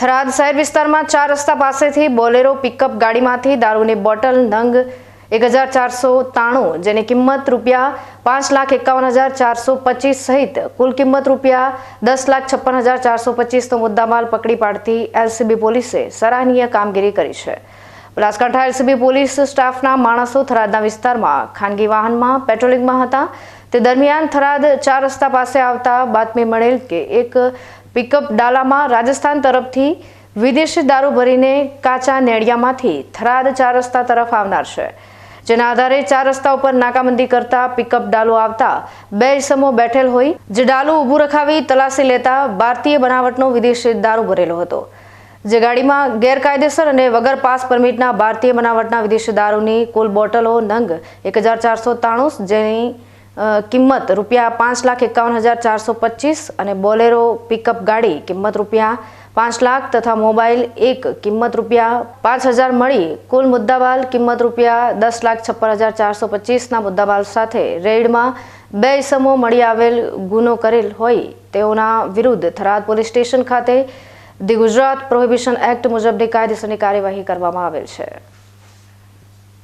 થરાદ શહેર વિસ્તારમાં ચાર રસ્તા પાસેથી બોલેરો પિકઅપ ગાડીમાંથી દારૂની બોટલ નંગ એક હજાર ચારસો તાણું, જેની કિંમત રૂપિયા પાંચ લાખ એકાવન હજાર ચારસો પચીસ સહિત કુલ કિંમત રૂપિયા દસ લાખ છપ્પન હજાર ચારસો પચીસનો મુદ્દામાલ પકડી પાડતી એલસીબી પોલીસે સરાહનીય કામગીરી કરી છે. બનાસકાંઠા એલસીબી પોલીસ સ્ટાફના માણસો થરાદના વિસ્તારમાં ખાનગી વાહનમાં પેટ્રોલિંગમાં હતા. તે દરમિયાન થરાદ ચાર રસ્તા પાસે આવતા બાતમી મળેલ કે એક પિકઅપ ડાલામાં રાજસ્થાન તરફથી વિદેશી દારૂ ભરીને કાચા નેડિયામાંથી થરાદ ચાર રસ્તા તરફ આવનાર છે. જેના આધારે ચાર રસ્તા ઉપર નાકાબંધી કરતા પિકઅપ ડાલો આવતા બે ઇસમો બેઠેલ હોય. જે ડાલુ ઊભું રખાવી તલાશી લેતા ભારતીય બનાવટનો વિદેશી દારૂ ભરેલો હતો. જે ગાડીમાં ગેરકાયદેસર અને વગર પાસ પરમિટના ભારતીય બનાવટના વિદેશી દારૂની કુલ બોટલો નંગ એક હજાર ચારસો ત્રાણું જેની કિંમત રૂપિયા પાંચ લાખ એકાવન હજાર ચારસો પચીસ અને બોલેરો પિકઅપ ગાડી કિંમત રૂપિયા પાંચ લાખ તથા મોબાઈલ એક કિંમત રૂપિયા પાંચ હજાર મળી. કુલ મુદ્દાબાલ કિંમત રૂપિયા દસ લાખ છપ્પન હજાર ચારસો પચીસના મુદ્દાબાલ સાથે રેડમાં બે ઇસમો મળી આવેલ ગુનો કરેલ હોય તેઓના વિરુદ્ધ થરાદ પોલીસ સ્ટેશન ખાતે ધી ગુજરાત પ્રોહિબિશન એક્ટ મુજબની કાયદેસરની કાર્યવાહી કરવામાં આવેલ છે.